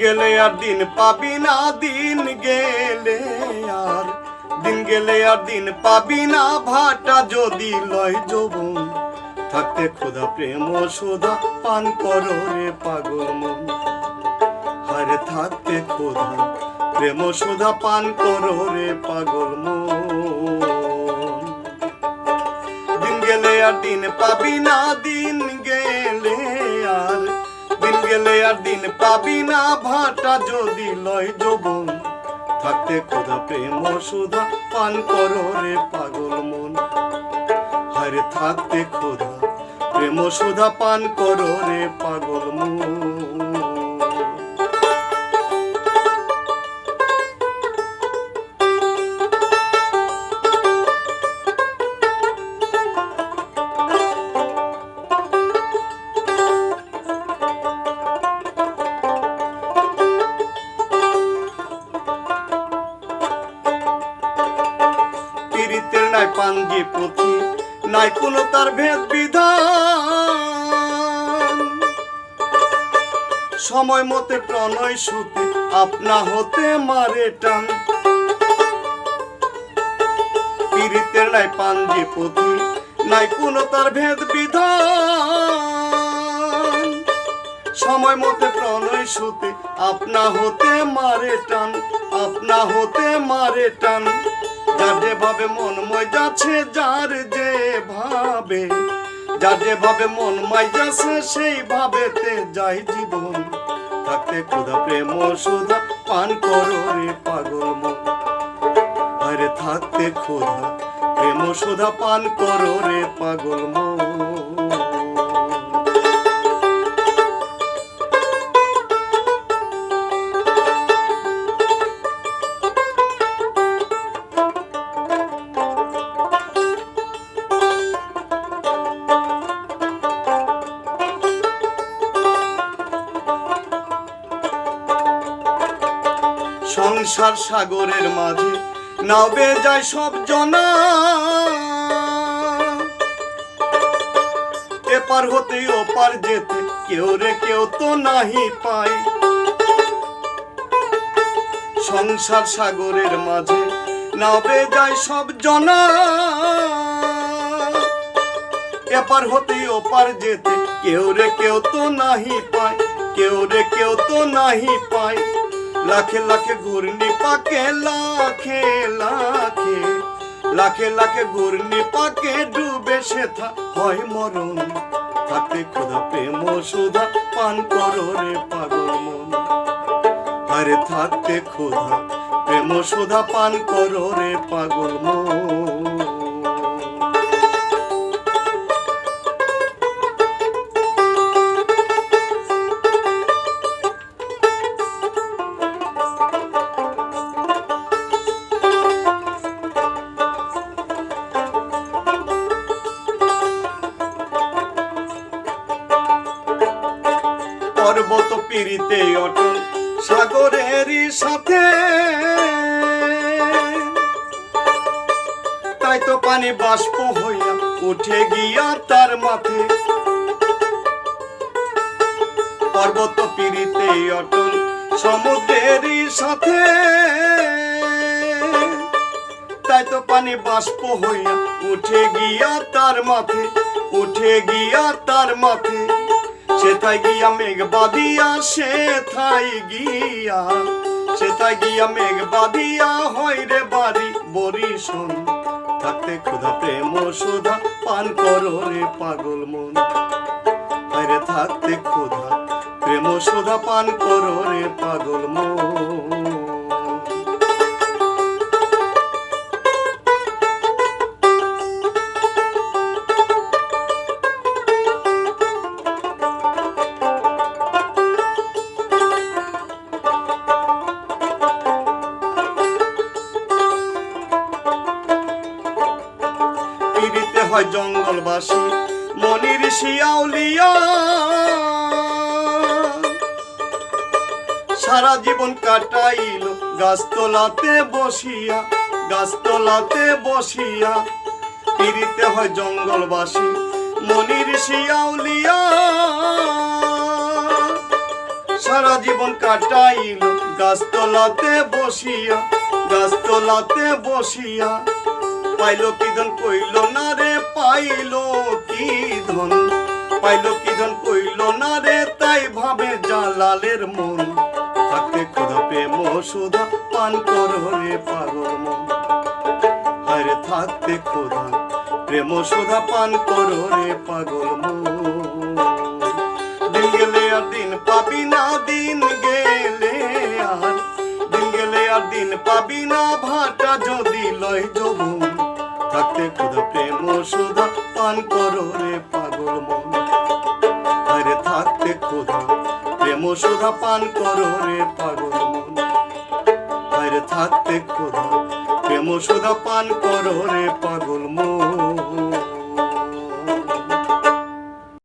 গেলে আর দিন পাবি না, দিন গেলে আর। দিন গেলে আর দিন পাবি না, ভাটা যদি লয় যৌবন। থাকতে খোদা প্রেম ও পান করো রে পাগল হারে থাকতে খোদা প্রেম ও পান করো রে পাগল দিন গেলে আর দিন পাবি না, দিন গেলে আর দিন পাবি না ভাটা। যদি লয় যৌবন, থাকতে খোদা প্রেম সুধা পান করো রে পাগল মন। হারে থাকতে খোদা প্রেম সুধা পান করো রে পাগল মন। নাই পাঙ্গি পুঁথি, নাই কোনো তার ভেদ বিধান। সময় মতে প্রণয় সুতি, আপনা হতে মারে টান। পীড়িতের নাই পাঞ্জি পুঁথি, নাই কোনো তার ভেদ বিধান। সময় মতে প্রণয় সুতে, আপনা হতে মারে টান, আপনা হতে মারে টান। যার যেভাবে মন ময় যাচ্ছে যার যে ভাবে, যার যেভাবে মন মাই যাচ্ছে সেই ভাবেতে যাই জীবন। থাকতে ক্ষুধা প্রেম, সুধা পান করো রে পাগল মন। আরে থাকতে ক্ষুধা প্রেম, সুধা পান করো রে পাগল মন। সংসার সাগরের মাঝে নাবে যায় সব জনা। এপার হতে ওপার যেতে কেউ রে কেউ তো নাহি পায়। সংসার সাগরের মাঝে নাবে যায় সব জনা। এপার হতে ওপার যেতে কেউ রে কেউ তো নাহি পায়, কেউ রে কেউ তো নাহি পায়। লাখে লাখে ঘূর্ণি পাকে, লাখে লাখে লাখে লাখে ঘূর্ণি পাকে ডুবে সেথা হয় মরণ। থাকতে খোদা, প্রেম সুধা, পান করো রে পাগল মন। আরে থাকতে খোদা, প্রেম সুধা, পান করো রে পাগল মন। পর্বত পিড়িতে অটল সাগরেরই সাথে। তাই তো পানি বাষ্প হইয়া উঠে গিয়া তার মাথে পর্বত পিড়িতে অটল সমুদ্রেরই সাথে। তাই তো পানি বাষ্প হইয়া উঠে গিয়া তার মাথে উঠে গিয়া তার মাথে সেথায় গিয়া মেঘ বাদিয়া সেথায় গিয়া সেথায় গিয়া মেঘ বাদিয়া হয় রে বাড়ি বরিশন থাকতে ক্ষুধা প্রেম সুধা পান করো রে পাগল মন থাকতে ক্ষুধা প্রেম সুধা পান করো রে পাগল মন হয় জঙ্গলবাসী মনির শিয়াউলিয়া সারা জীবন কাটাইল গাছতলাতে বসিয়া গাছতলাতে বসিয়া। পিড়িতে হয় জঙ্গলবাসী মনির শিয়াউলিয়া সারা জীবন কাটাইল গাছতলাতে বসিয়া গাছ গাছতলাতে বসিয়া। পাইল কি ধন, কইল না রে, পাইল কি ধন? পাইল কি ধন, কইল না রে, তাই ভাবে জালালের মন। থাকতে খোদা প্রেম সুধা পান কর রে পাগল মন। আরে থাকতে খোদা, প্রেম সুধা পান কর রে পাগল মন। দিন গেলে আর দিন পাবি না, দিন গেলে আর। দিন গেলে আর দিন পাবি না, ভাটা যদি লয় যৌবন। থাকতে খুদা প্রেম সুধা, পান করো রে পাগল মন আরে থাকতে খুদা প্রেম সুধা, পান করো রে পাগল মন আরে থাকতে খুদা প্রেম সুধা, পান করো রে পাগল মন